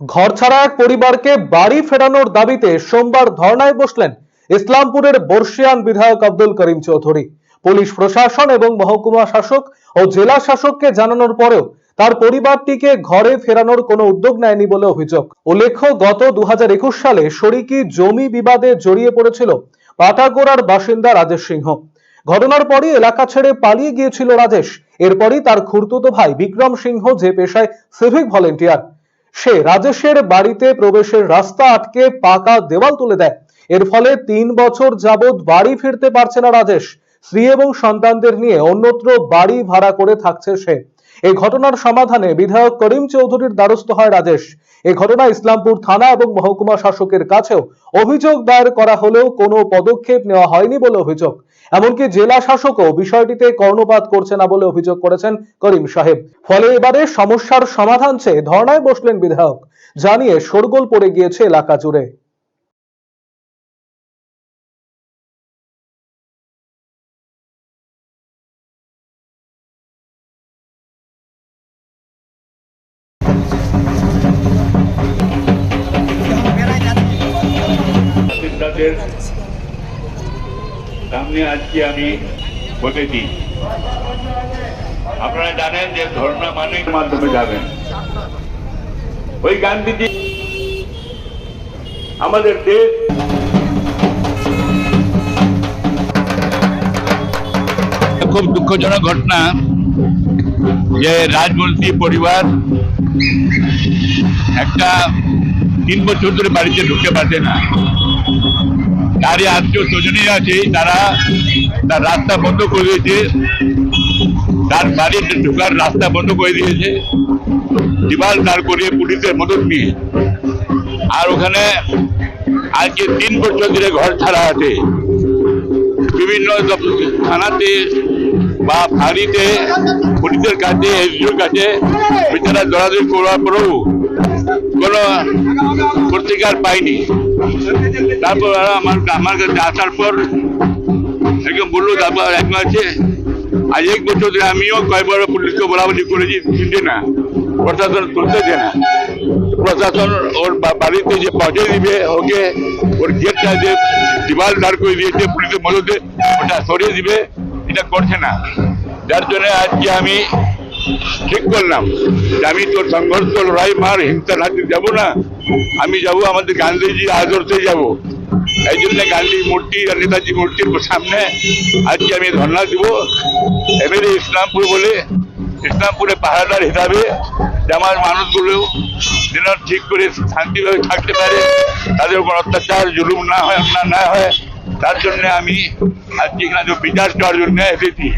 ঘর ছাড়া এক পরিবারকে বাড়ি ফেরানোর দাবিতে সোমবার ধর্নায় বসলেন ইসলামপুরের বর্ষিয়ান বিধায়ক আব্দুল করিম চৌধুরী। পুলিশ প্রশাসন এবং মহকুমা শাসক ও জেলা শাসককে জানানোর পরেও তার পরিবারটিকে ঘরে ফেরানোর কোনো উদ্যোগ নেয়নি বলে অভিযোগ। উল্লেখ্য, গত দু হাজার একুশ সালে শরিকি জমি বিবাদে জড়িয়ে পড়েছিল পাটাগোড়ার বাসিন্দা রাজেশ সিংহ। ঘটনার পরই এলাকা ছেড়ে পালিয়ে গিয়েছিল রাজেশ। এরপরই তার খুড়তুতো ভাই বিক্রম সিংহ যে পেশায় সিভিক ভলেন্টিয়ার সে রাজেশের বাড়িতে প্রবেশের রাস্তা আটকে পাকা দেওয়াল তুলে দেয়। এর ফলে তিন বছর যাবৎ বাড়ি ফিরতে পারছে না রাজেশ। স্ত্রী এবং সন্তানদের নিয়ে অন্যত্র বাড়ি ভাড়া করে থাকছে সে। এই ঘটনার সমাধানে বিধায়ক করিম চৌধুরীর দ্বারস্থ হয় রাজেশ। এই ঘটনা ইসলামপুর থানা এবং মহকুমা শাসকের কাছেও অভিযোগ দায়ের করা হলেও কোনো পদক্ষেপ নেওয়া হয়নি বলে অভিযোগ। এমনকি জেলা শাসকও বিষয়টিতে কর্ণপাত করছে না বলে অভিযোগ করেছেন করিম সাহেব। ফলে এবারে সমস্যার সমাধান চেয়ে ধর্নায় বসলেন বিধায়ক। জানিয়ে শোরগোল পড়ে গিয়েছে এলাকা জুড়ে। তাদের সামনে আজকে আমি বলেছি। আপনারা জানেন যে ধর্ণা মানে মাধ্যমে যাবেন। ওই গান্ধীজি আমাদের দেশ খুব দুঃখজনক ঘটনা যে রাজবংশী পরিবার একটা তিন বছর ধরে বাড়িতে ঢুকতে পারছে না। তারই আত্মীয় স্বজনই আছে, তারা তার রাস্তা বন্ধ করে দিয়েছে। তার বাড়িতে ঢোকার রাস্তা বন্ধ করে দিয়েছে। দিবাল দাঁড় করিয়ে পুলিশের মদত নিয়ে। আর ওখানে আজকে তিন বছর ধরে ঘর ছাড়া আছে। বিভিন্ন থানাতে বা ফাঁড়িতে পুলিশের কাছে এসডিওর কাছে বিচারা দৌড়াদৌড়ি করার পরেও কোনো প্রতিকার পাইনি। তারপর আমার আমার আসার পর একদম বলল, তারপর একজন আছে। আজ এক বছর ধরে আমিও কয়েকবার পুলিশকে বলা বলি করেছি শুনছে না। প্রশাসন শুনতেছে না। প্রশাসন ওর বাড়িতে যে পৌঁছে দিবে, ওকে ওর গেটটা যে দিবাল দাঁড় করে দিয়েছে, পুলিশের মদতে ওটা সরিয়ে দিবে, এটা করছে না। যার জন্য আজকে আমি ঠিক করলাম যে আমি তোর সংঘর্ষ লড়াই, মার হিংসা রাখতে যাব না। আমি যাব আমাদের গান্ধীজি আদর্শে যাব। এই জন্য গান্ধী মূর্তি আর নেতাজি মূর্তির সামনে আজকে আমি ধর্ণা দিব। এমএলএ ইসলামপুর বলে, ইসলামপুরে পাহাড়াদার হিসাবে আমার মানুষগুলো যেন ঠিক করে শান্তিভাবে থাকতে পারে, তাদের উপর অত্যাচার, জুলুম না হয়, অন্যায় না হয়, তার জন্য আমি আজকে এখানে বিচার করার জন্য এসেছি।